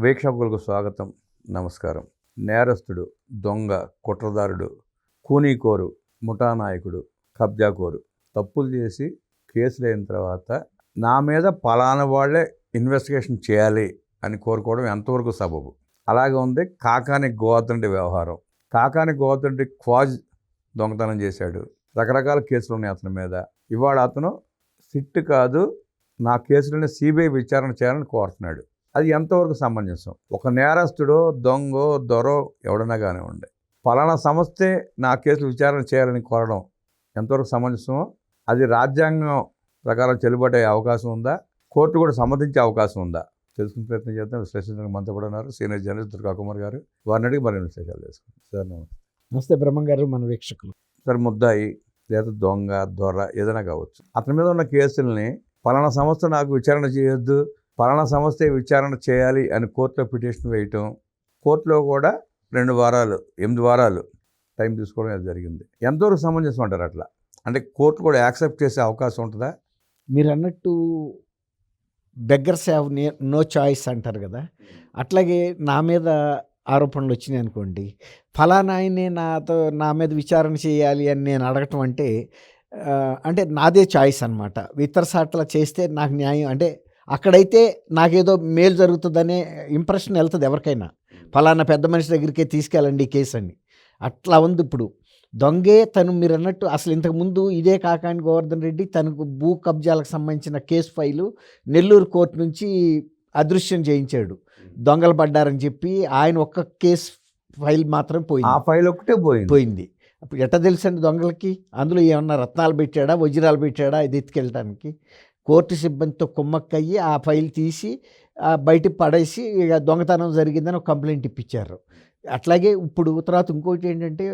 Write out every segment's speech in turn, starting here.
వీక్షకులకు స్వాగతం. నమస్కారం. నేరస్తుడు దొంగ కుట్రదారుడు కూనీకోరు ముఠా నాయకుడు కబ్జాకోరు. తప్పులు చేసి కేసులు అయిన తర్వాత నా మీద పలానా వాళ్ళే ఇన్వెస్టిగేషన్ చేయాలి అని కోరుకోవడం ఎంతవరకు సబబు? అలాగే ఉంది కాకాని గోవర్ధనుడి వ్యవహారం. కాకాని గోవర్ధనుడి క్వాజ్ దొంగతనం చేశాడు. రకరకాల కేసులు ఉన్నాయి అతని మీద. ఇవాళ అతను సిట్ కాదు నా కేసులోనే సిబిఐ విచారణ చేయాలని కోరుతున్నాడు. అది ఎంతవరకు సమంజసం ఒక నేరస్తుడో దొంగో దొరో ఎవడన్నా కానివ్వండి. పలానా సంస్థే నా కేసులు విచారణ చేయాలని కోరడం ఎంతవరకు సమంజసమో అది రాజ్యాంగం ప్రకారం చెల్లుబాటు అయ్యే అవకాశం ఉందా? కోర్టు కూడా సమ్మతించే అవకాశం ఉందా? తెలుసుకునే ప్రయత్నం చేద్దాం. విశ్లేషించడానికి మనతో కూడా ఉన్నారు. సీనియర్ జర్నలిస్ట్ దుర్గా కుమార్ గారు. వారిని అడిగి మరిన్ని విశేషాలు చేసుకుంటాం సార్ నమస్తే. నమస్తే బ్రహ్మం గారు మన వీక్షకులు. సార్ ముద్దాయి లేదా దొంగ దొర ఏదైనా కావచ్చు. అతని మీద ఉన్న కేసుల్ని పలానా సంస్థ నాకు విచారణ చేయొద్దు పలానా సంస్థ విచారణ చేయాలి అని కోర్టులో పిటిషన్ వేయటం కోర్టులో కూడా రెండు వారాలు ఎనిమిది వారాలు టైం తీసుకోవడం జరిగింది. ఎంతవరకు సమంజసం అంటారు అట్లా? అంటే కోర్టు కూడా యాక్సెప్ట్ చేసే అవకాశం ఉంటుందా? మీరు అన్నట్టు బెగ్గర్స్ హ్యావ్ నో చాయిస్ అంటారు కదా. అట్లాగే నా మీద ఆరోపణలు వచ్చినాయి అనుకోండి. ఫలానా ఆయనే నాతో నా మీద విచారణ చేయాలి అని నేను అడగటం అంటే అంటే నాదే చాయిస్ అనమాట ఇతర సాట్ల చేస్తే నాకు న్యాయం అంటే అక్కడైతే నాకేదో మేలు జరుగుతుందనే ఇంప్రెషన్ వెళ్తుంది ఎవరికైనా. ఫలానా పెద్ద మనిషి దగ్గరికే తీసుకెళ్ళండి ఈ కేసు అని. అట్లా ఉంది ఇప్పుడు. దొంగే తను మీరు అన్నట్టు అసలు ఇంతకుముందు ఇదే కాకాని గోవర్ధన్ రెడ్డి తనకు భూ కబ్జాలకు సంబంధించిన కేసు ఫైలు నెల్లూరు కోర్టు నుంచి అదృశ్యం చేయించాడు. దొంగలు పడ్డారని చెప్పి ఆయన ఒక్క కేసు ఫైల్ మాత్రం ఆ పోయింది ఫైల్ ఒకటే పోయింది. పోయింది. అప్పుడు ఎట్ట తెలుసండి దొంగలకి? అందులో ఏమన్నా రత్నాలు పెట్టాడా? వజ్రాలు పెట్టాడా? ఇది ఎత్తుకెళ్ళటానికి? కోర్టు సిబ్బందితో కుమ్మక్కయ్యి ఆ ఫైల్ తీసి బయటికి బయట పడేసి ఇక దొంగతనం జరిగిందని ఒక కంప్లైంట్ ఇప్పించారు. అట్లాగే ఇప్పుడు తర్వాత ఇంకోటి ఏంటంటే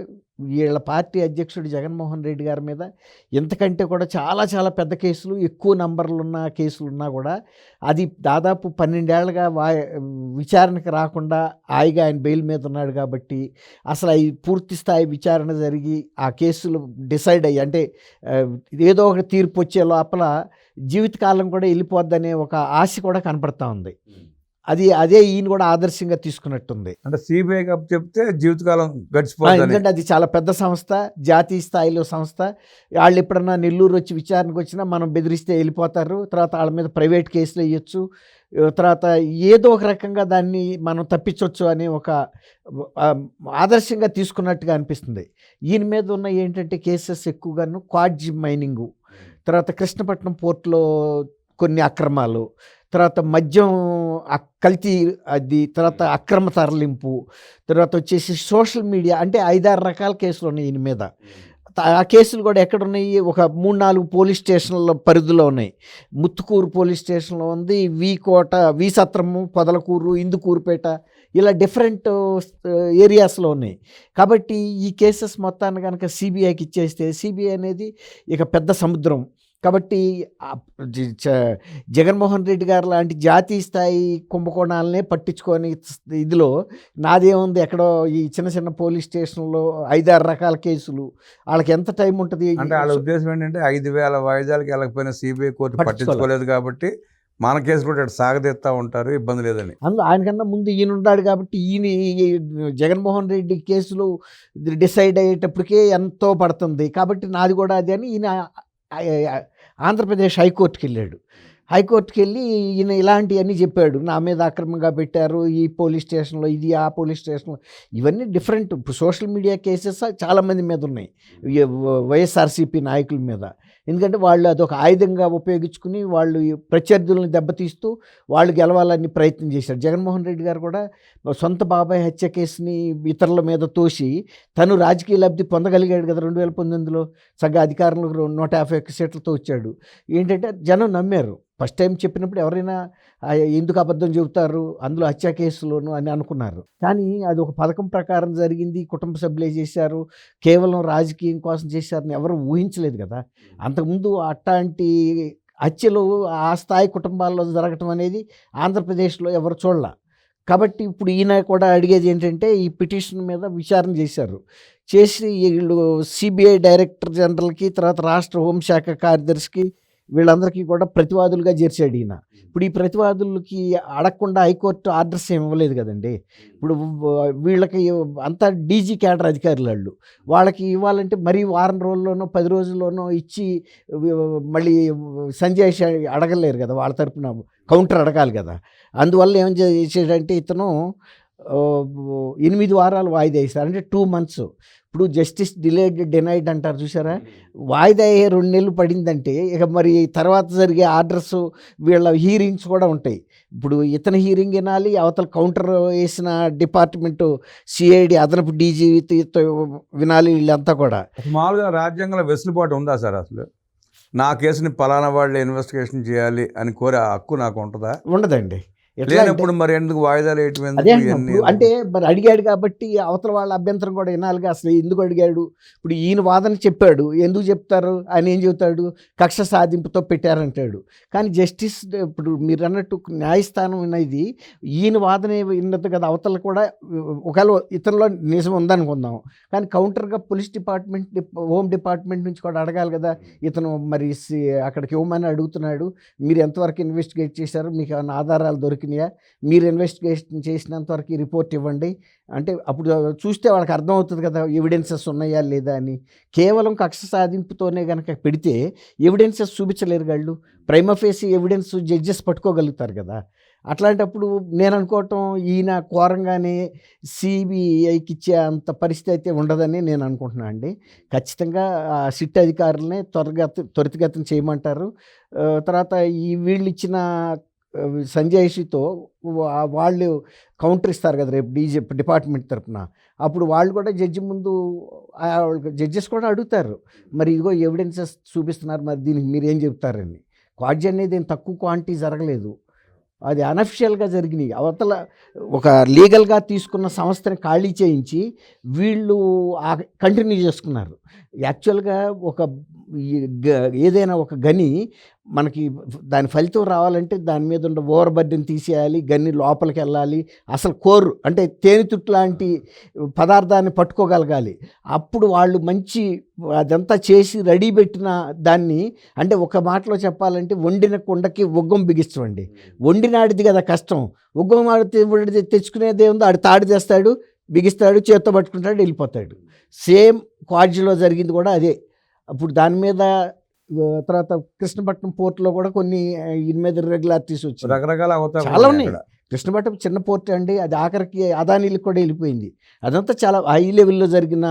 వీళ్ళ పార్టీ అధ్యక్షుడు జగన్మోహన్ రెడ్డి గారి మీద ఇంతకంటే కూడా చాలా చాలా పెద్ద కేసులు ఎక్కువ నంబర్లు ఉన్న కేసులు ఉన్నా కూడా అది దాదాపు పన్నెండేళ్ళుగా వా విచారణకు రాకుండా హాయిగా ఆయన బెయిల్ మీద ఉన్నాడు కాబట్టి అసలు అవి పూర్తి స్థాయి విచారణ జరిగి ఆ కేసులు డిసైడ్ అయ్యి అంటే ఏదో ఒక తీర్పు వచ్చే లోపల జీవితకాలం కూడా వెళ్ళిపోద్దనే ఒక ఆశ కూడా కనపడతా ఉంది. అది అదే ఈయన కూడా ఆదర్శంగా తీసుకున్నట్టుంది. అంటే సిబిఐ కప్ చెప్తే జీవితకాలం గడిచిపోతుంది ఎందుకంటే అది చాలా పెద్ద సంస్థ జాతీయ స్థాయిలో సంస్థ. వాళ్ళు ఎప్పుడన్నా నెల్లూరు వచ్చి విచారణకు వచ్చినా మనం బెదిరిస్తే వెళ్ళిపోతారు. తర్వాత వాళ్ళ మీద ప్రైవేట్ కేసులు వేయచ్చు. తర్వాత ఏదో ఒక రకంగా దాన్ని మనం తప్పించవచ్చు అనే ఒక ఆదర్శంగా తీసుకున్నట్టుగా అనిపిస్తుంది. ఈయన మీద ఉన్న ఏంటంటే కేసెస్ ఎక్కువగాను క్వాడ్జి మైనింగు. తర్వాత కృష్ణపట్నం పోర్టులో కొన్ని అక్రమాలు తర్వాత మద్యం కల్తీ అది తర్వాత అక్రమ తరలింపు తర్వాత వచ్చేసి సోషల్ మీడియా అంటే ఐదారు రకాల కేసులు ఉన్నాయి ఈయన మీద. ఆ కేసులు కూడా ఎక్కడ ఉన్నాయి ఒక మూడు నాలుగు పోలీస్ స్టేషన్ల పరిధిలో ఉన్నాయి. ముత్తుకూరు పోలీస్ స్టేషన్లో ఉంది వి కోట వి సత్రము పొదలకూరు ఇందుకూరుపేట ఇలా డిఫరెంట్ ఏరియాస్లో ఉన్నాయి. కాబట్టి ఈ కేసెస్ మొత్తాన్ని కనుక సిబిఐకి ఇచ్చేస్తే సిబిఐ అనేది ఇక పెద్ద సముద్రం. కాబట్టి జగన్మోహన్ రెడ్డి గారు లాంటి జాతీయ స్థాయి కుంభకోణాలనే పట్టించుకొని ఇదిలో నాదేముంది ఎక్కడో ఈ చిన్న చిన్న పోలీస్ స్టేషన్లో ఐదారు రకాల కేసులు. వాళ్ళకి ఎంత టైం ఉంటుంది? అంటే వాళ్ళ ఉద్దేశం ఏంటంటే ఐదు వేల వాయిదాలకి వెళ్ళకపోయినా సిబిఐ కోర్టు పట్టించుకోలేదు. కాబట్టి మన కేసు కూడా సాగదీస్తా ఉంటారు ఇబ్బంది లేదని అందులో ఆయనకన్నా ముందు ఈయన ఉన్నాడు కాబట్టి ఈయన ఈ జగన్మోహన్ రెడ్డి కేసులు డిసైడ్ అయ్యేటప్పటికే ఎంతో పడుతుంది. కాబట్టి నాది కూడా అది అని ఈయన ఆంధ్రప్రదేశ్ హైకోర్టుకి వెళ్ళాడు హైకోర్టుకి వెళ్ళి ఈయన ఇలాంటివన్నీ చెప్పాడు. నా మీద అక్రమంగా పెట్టారు ఈ పోలీస్ స్టేషన్లో ఇది ఆ పోలీస్ స్టేషన్లో ఇవన్నీ డిఫరెంట్. సోషల్ మీడియా కేసెస్ చాలామంది మీద ఉన్నాయి. వైఎస్ఆర్సీపీ నాయకుల మీద. ఎందుకంటే వాళ్ళు అదొక ఆయుధంగా ఉపయోగించుకుని వాళ్ళు ప్రత్యర్థులను దెబ్బతీస్తూ వాళ్ళు గెలవాలని ప్రయత్నం చేశారు. జగన్మోహన్ రెడ్డి గారు కూడా సొంత బాబాయ్ హత్య కేసుని ఇతరుల మీద తోసి తను రాజకీయ లబ్ధి పొందగలిగాడు కదా రెండు వేల పంతొమ్మిదిలో. సగ అధికారంలో నూట యాభై ఒక్క సీట్లతో వచ్చాడు. ఏంటంటే జనం నమ్మారు. ఫస్ట్ టైం చెప్పినప్పుడు ఎవరైనా "ఆ, ఎందుకు అబద్ధం చెబుతారు? అందులో హత్య కేసులోను అని అనుకున్నారు. కానీ అది ఒక పథకం ప్రకారం జరిగింది కుటుంబ సభ్యులే చేశారు? కేవలం రాజకీయం కోసం చేశారని ఎవరు ఊహించలేదు కదా. అంతకుముందు అట్లాంటి హత్యలు ఆ స్థాయి కుటుంబాల్లో జరగటం అనేది ఆంధ్రప్రదేశ్లో ఎవరు చూడాల. కాబట్టి ఇప్పుడు ఈయన కూడా అడిగేది ఏంటంటే ఈ పిటిషన్ మీద విచారణ చేశారు. చేసి వీళ్ళు సిబిఐ డైరెక్టర్ జనరల్కి తర్వాత రాష్ట్ర హోంశాఖ కార్యదర్శికి వీళ్ళందరికీ కూడా ప్రతివాదులుగా చేర్చాడు ఈయన. ఇప్పుడు ఈ ప్రతివాదులకి అడగకుండా హైకోర్టు ఆర్డర్స్ ఏమి ఇవ్వలేదు కదండి. ఇప్పుడు వీళ్ళకి అంతా డీజీ క్యాడర్ అధికారులు వాళ్ళు. వాళ్ళకి ఇవ్వాలంటే మరీ వారం రోజుల్లోనో పది రోజుల్లోనో ఇచ్చి మళ్ళీ సంజయ్ అడగలేరు కదా వాళ్ళ తరపున. కౌంటర్ అడగాలి కదా. అందువల్ల ఏం చేసాడంటే ఇతను ఎనిమిది వారాలు వాయిదా వేస్తారు అంటే టూ మంత్స్. ఇప్పుడు జస్టిస్ డిలేడ్ డినైడ్ అంటారు చూసారా వాయిదా అయ్యే రెండు నెలలు పడిందంటే ఇక మరి తర్వాత జరిగే ఆర్డర్స్ వీళ్ళ హీరింగ్స్ కూడా ఉంటాయి. ఇప్పుడు ఇతని హీరింగ్ వినాలి అవతల కౌంటర్ వేసిన డిపార్ట్మెంట్ సిఐడి అదనపు డీజీ వినాలి వీళ్ళంతా కూడా. మామూలుగా రాజ్యాంగంలో వెసులుబాటు ఉందా సార్ అసలు? నా కేసుని పలానా వాళ్ళు ఇన్వెస్టిగేషన్ చేయాలి అని కోరే హక్కు నాకు ఉంటుందా? ఉండదండి. లేనప్పుడు మరి ఎందుకు వాయిదాలు వేయటం అంటే మరి అడిగాడు కాబట్టి అవతల వాళ్ళ అభ్యంతరం కూడా వినాలిగా అసలు ఎందుకు అడిగాడు? ఇప్పుడు ఈయన వాదన చెప్పాడు ఎందుకు చెప్తారు? ఆయన ఏం చెబుతాడు? కక్ష సాధింపుతో పెట్టారంటాడు. కానీ జస్టిస్ ఇప్పుడు మీరు అన్నట్టు న్యాయస్థానం అనేది ఈయన వాదన విన్నది కదా అవతల కూడా ఒకవేళ ఇతనిలో నిజం ఉందనుకుందాం. కానీ కౌంటర్గా పోలీస్ డిపార్ట్మెంట్ డిప్- హోమ్ డిపార్ట్మెంట్ నుంచి కూడా అడగాలి కదా ఇతను మరి అక్కడికి ఇవ్వమని అడుగుతున్నాడు. మీరు ఎంతవరకు ఇన్వెస్టిగేట్ చేశారు? మీకు ఏమైనా ఆధారాలు దొరికినాయా మీరు ఇన్వెస్టిగేషన్ చేసినంత వరకు రిపోర్ట్ ఇవ్వండి. అంటే అప్పుడు చూస్తే వాళ్ళకి అర్థమవుతుంది కదా ఎవిడెన్సెస్ ఉన్నాయా లేదా అని. కేవలం కక్ష సాధింపుతోనే కనుక పెడితే ఎవిడెన్సెస్ చూపించలేరు వాళ్ళు ప్రైమఫేసి ఎవిడెన్స్ జడ్జెస్ పట్టుకోగలుగుతారు కదా. అట్లాంటప్పుడు నేను అనుకోవటం ఈయన ఘోరంగానే సిబిఐకి ఇచ్చే అంత పరిస్థితి అయితే ఉండదని నేను అనుకుంటున్నాను అండి. ఖచ్చితంగా ఆ సిట్ అధికారులనే త్వరగతి త్వరితగతిని చేయమంటారు. తర్వాత ఈ వీళ్ళు ఇచ్చిన సంజయ్షితో వాళ్ళు కౌంటర్ ఇస్తారు కదా రేపు డీజీ డిపార్ట్మెంట్ తరఫున అప్పుడు వాళ్ళు కూడా జడ్జి ముందు జడ్జెస్ కూడా అడుగుతారు. మరి ఇదిగో ఎవిడెన్సెస్ చూపిస్తున్నారు మరి దీనికి మీరు ఏం చెప్తారని. క్వాడ్జీ అనేది ఏం తక్కువ క్వాంటిటీ జరగలేదు. అది అనఫిషియల్గా జరిగినాయి. అవతల ఒక లీగల్గా తీసుకున్న సంస్థని ఖాళీ చేయించి వీళ్ళు కంటిన్యూ చేసుకున్నారు. యాక్చువల్గా ఒక ఏదైనా ఒక గని మనకి దాని ఫలితం రావాలంటే దాని మీద ఉన్న ఓవర్ బర్డెన్ తీసేయాలి గని లోపలికి వెళ్ళాలి అసలు కోరు అంటే తేనెతుట్టు లాంటి పదార్థాన్ని పట్టుకోగలగాలి. అప్పుడు వాళ్ళు మంచి అదంతా చేసి రెడీ పెట్టిన దాన్ని అంటే ఒక మాటలో చెప్పాలంటే వండిన కుండకి ఒగ్గం బిగిస్తామండి. వండినాడిది కదా కష్టం. ఒగ్గం ఆడితే తెచ్చుకునేది ఉందో ఆడు తాడు తెస్తాడు బిగిస్తాడు చేత్తో పట్టుకుంటాడు వెళ్ళిపోతాడు. సేమ్ క్వాడ్జీలో జరిగింది కూడా అదే. అప్పుడు దాని మీద తర్వాత కృష్ణపట్నం పోర్టులో కూడా కొన్ని ఆ, ఈయన మీద ఇర్రెగ్యులారిటీస్ వచ్చినాయి. రకరకాల చాలా ఉన్నాయి. కృష్ణపట్నం చిన్న పోర్ట్ అండి అది ఆఖరికి అదానీలకు కూడా వెళ్ళిపోయింది. అదంతా చాలా హై లెవెల్లో జరిగిన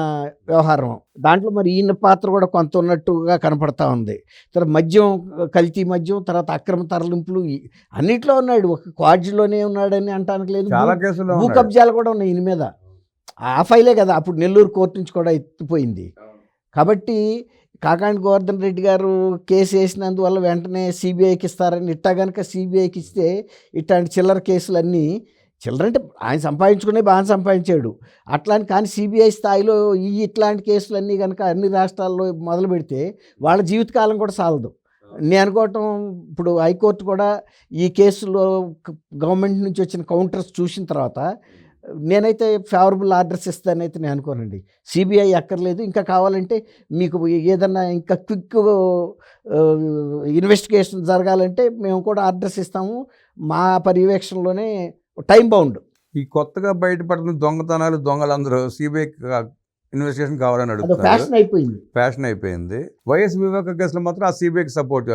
వ్యవహారం. దాంట్లో మరి ఈయన పాత్ర కూడా కొంత ఉన్నట్టుగా కనపడతా ఉంది. తర్వాత మద్యం కల్తీ మద్యం తర్వాత అక్రమ తరలింపులు అన్నిట్లో ఉన్నాడు. ఒక క్వాడ్జీలోనే ఉన్నాడని అంటానికి లేదు. భూ-. కబ్జాలు కూడా ఉన్నాయి ఈయన మీద. ఆ ఫైలే కదా అప్పుడు నెల్లూరు కోర్టు నుంచి కూడా ఎత్తిపోయింది. కాబట్టి కాకాండి గోవర్ధన్ రెడ్డి గారు కేసు వేసినందువల్ల వెంటనే సిబిఐకి ఇస్తారని ఇట్టా కనుక సిబిఐకి ఇస్తే ఇట్లాంటి చిల్లర కేసులన్నీ చిల్లర అంటే ఆయన సంపాదించుకునే బాగా సంపాదించాడు. అట్లాంటి కానీ సిబిఐ స్థాయిలో ఈ ఇట్లాంటి కేసులన్నీ కనుక అన్ని రాష్ట్రాల్లో మొదలు పెడితే వాళ్ళ జీవితకాలం కూడా సాలదు. నేను అనుకోవటం ఇప్పుడు హైకోర్టు కూడా ఈ కేసులో గవర్నమెంట్ నుంచి వచ్చిన కౌంటర్స్ చూసిన తర్వాత నేనైతే ఫేవరబుల్ ఆర్డర్స్ ఇస్తానైతే నేను అనుకోనండి. సిబిఐ అక్కర్లేదు. ఇంకా కావాలంటే మీకు ఏదన్నా ఇంకా క్విక్ ఇన్వెస్టిగేషన్ uh, జరగాలంటే మేము కూడా ఆర్డర్స్ ఇస్తాము. మా పర్యవేక్షణలోనే టైం బౌండ్ ఈ కొత్తగా బయటపడుతున్న దొంగతనాలు దొంగలందరూ సిబిఐ ఇన్వెస్టిగేషన్ కావాలని అడుగుతున్నారు. ఫ్యాషన్ అయిపోయింది. ఫ్యాషన్ అయిపోయింది. వైఎస్ వివేక కేసులో మాత్రం ఆ సిబిఐకి సపోర్ట్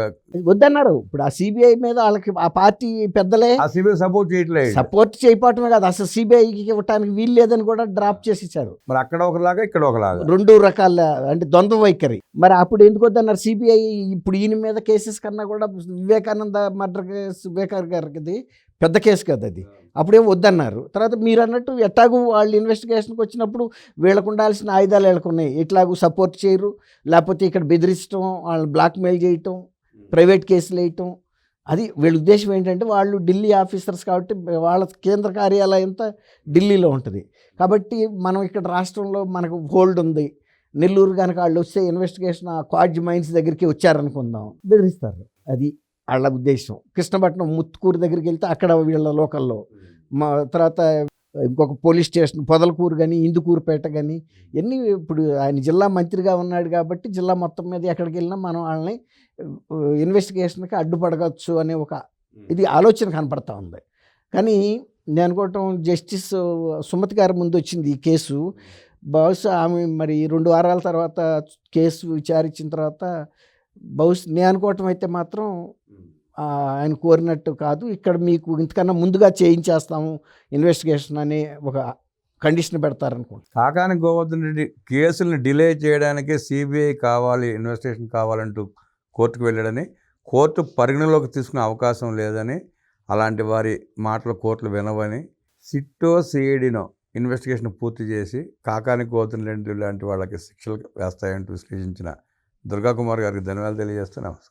వద్దన్నారు. ఇప్పుడు ఆ సిబిఐ మీద వాళ్ళకి ఆ పార్టీ పెద్దలే ఆ సిబిఐ సపోర్ట్ చేయట్లేదు. సపోర్ట్ చేయకపోవటమే కాదు. అసలు సిబిఐకి ఇవ్వటానికి వీలు లేదని కూడా డ్రాప్ చేసి ఇచ్చారు మరి అక్కడ ఒకలాగా ఇక్కడ ఒకలాగా. రెండు రకాల అంటే ద్వంద్వ వైఖరి. మరి అప్పుడు ఎందుకు వద్దన్నారు? సిబిఐ ఇప్పుడు ఈయన మీద కేసెస్ కన్నా కూడా వివేకానంద మర్డర్ కేసు వివేకానంద గారికి పెద్ద కేసు కదా అది. అప్పుడేం వద్దన్నారు. తర్వాత మీరు అన్నట్టు ఎట్టాగు వాళ్ళు ఇన్వెస్టిగేషన్కి వచ్చినప్పుడు వీళ్ళకు ఉండాల్సిన ఆయుధాలు వీళ్ళకు ఉన్నాయి. ఎట్లాగూ సపోర్ట్ చేయరు. లేకపోతే ఇక్కడ బెదిరించడం వాళ్ళని బ్లాక్మెయిల్ చేయటం ప్రైవేట్ కేసులు వేయటం. అది వీళ్ళ ఉద్దేశం ఏంటంటే వాళ్ళు ఢిల్లీ ఆఫీసర్స్ కాబట్టి వాళ్ళ కేంద్ర కార్యాలయం అంతా ఢిల్లీలో ఉంటుంది. కాబట్టి మనం ఇక్కడ రాష్ట్రంలో మనకు హోల్డ్ ఉంది. నెల్లూరు కనుక వాళ్ళు వస్తే ఇన్వెస్టిగేషన్ ఆ క్వాడ్జ్ మైన్స్ దగ్గరికి వచ్చారనుకుందాం. బెదిరిస్తారు. అది వాళ్ళ ఉద్దేశం. కృష్ణపట్నం ముత్తుకూరు దగ్గరికి వెళ్తే అక్కడ వీళ్ళ లోకల్లో. మా తర్వాత ఇంకొక పోలీస్ స్టేషన్ పొదలకూరు కానీ ఇందుకూరుపేట కానీ ఇవన్నీ ఇప్పుడు ఆయన జిల్లా మంత్రిగా ఉన్నాడు కాబట్టి జిల్లా మొత్తం మీద ఎక్కడికి వెళ్ళినా మనం వాళ్ళని ఇన్వెస్టిగేషన్కి అడ్డుపడగచ్చు అనే ఒక ఇది ఆలోచన కనపడతా ఉంది. కానీ నేను అనుకోవటం జస్టిస్ సుమతి గారి ముందు వచ్చింది ఈ కేసు. బహుశా ఆమె మరి రెండు వారాల తర్వాత కేసు విచారించిన తర్వాత బహుశా నేను అనుకోవటం అయితే మాత్రం ఆయన కోరినట్టు కాదు. ఇక్కడ మీకు ఇంతకన్నా ముందుగా చేయించేస్తాము ఇన్వెస్టిగేషన్ అనే ఒక కండిషన్ పెడతారనుకుంటా కాకాని గోవర్ధన్ రెడ్డి కేసుల్ని డిలే చేయడానికి సిబిఐ కావాలి ఇన్వెస్టిగేషన్ కావాలంటూ కోర్టుకు వెళ్ళాడని కోర్టు పరిగణలోకి తీసుకునే అవకాశం లేదని అలాంటి వారి మాటలు కోర్టులు వినవని సిట్టో సిఐడినో ఇన్వెస్టిగేషన్ పూర్తి చేసి కాకాని గోవర్ధన్ రెడ్డి లాంటి వాళ్ళకి శిక్షలు వేస్తాయంటూ విశ్లేషించిన దుర్గాకుమార్ గారికి ధన్యవాదాలు తెలియజేస్తూ నమస్కారం.